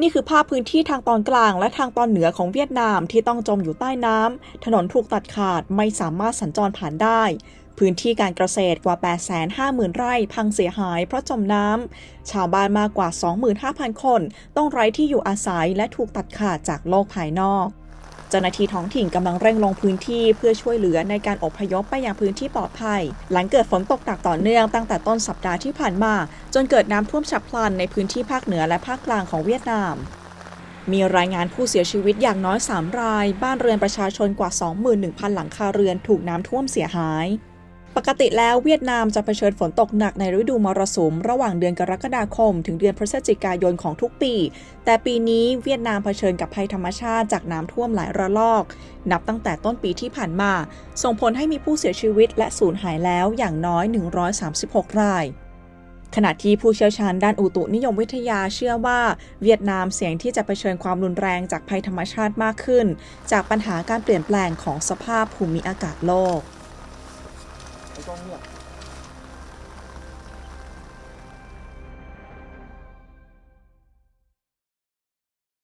นี่คือภาพพื้นที่ทางตอนกลางและทางตอนเหนือของเวียดนามที่ต้องจมอยู่ใต้น้ำ ถนนถูกตัดขาดไม่สามารถสัญจรผ่านได้ พื้นที่การเกษตรกว่า 850,000 ไร่พังเสียหายเพราะจมน้ำ ชาวบ้านมากกว่า 25,000 คน ต้องไร้ที่อยู่อาศัยและถูกตัดขาดจากโลกภายนอก เจ้าหน้าที่ท้องถิ่นกำลังเร่งลงพื้นที่เพื่อช่วยเหลือในการอพยพไปยังพื้นที่ปลอดภัย หลังเกิดฝนตกหนักต่อเนื่องตั้งแต่ต้นสัปดาห์ที่ผ่านมา จนเกิดน้ำท่วมฉับพลันในพื้นที่ภาคเหนือและภาคกลางของเวียดนามมีรายงานผู้เสียชีวิตอย่างน้อย 3 ราย บ้านเรือนประชาชนกว่า 21,000 หลังคาเรือนถูกน้ำท่วมเสียหาย ปกติแล้วเวียดนามจะเผชิญฝนตกหนักในฤดูมรสุม ระหว่างเดือนกรกฎาคม ถึงเดือนพฤศจิกายนของทุกปี แต่ปีนี้เวียดนามเผชิญกับภัยธรรมชาติจากน้ำท่วมหลายระลอก นับตั้งแต่ต้นปีที่ผ่านมา ส่งผลให้มีผู้เสียชีวิตและสูญหายแล้วอย่างน้อย 136 รายขณะที่ผู้เชี่ยวชาญด้านอุตุนิยมวิทยาเชื่อว่า เวียดนามเสี่ยงที่จะเผชิญความรุนแรงจากภัยธรรมชาติมากขึ้น จากปัญหาการเปลี่ยนแปลงของสภาพภูมิอากาศโลก 没装面。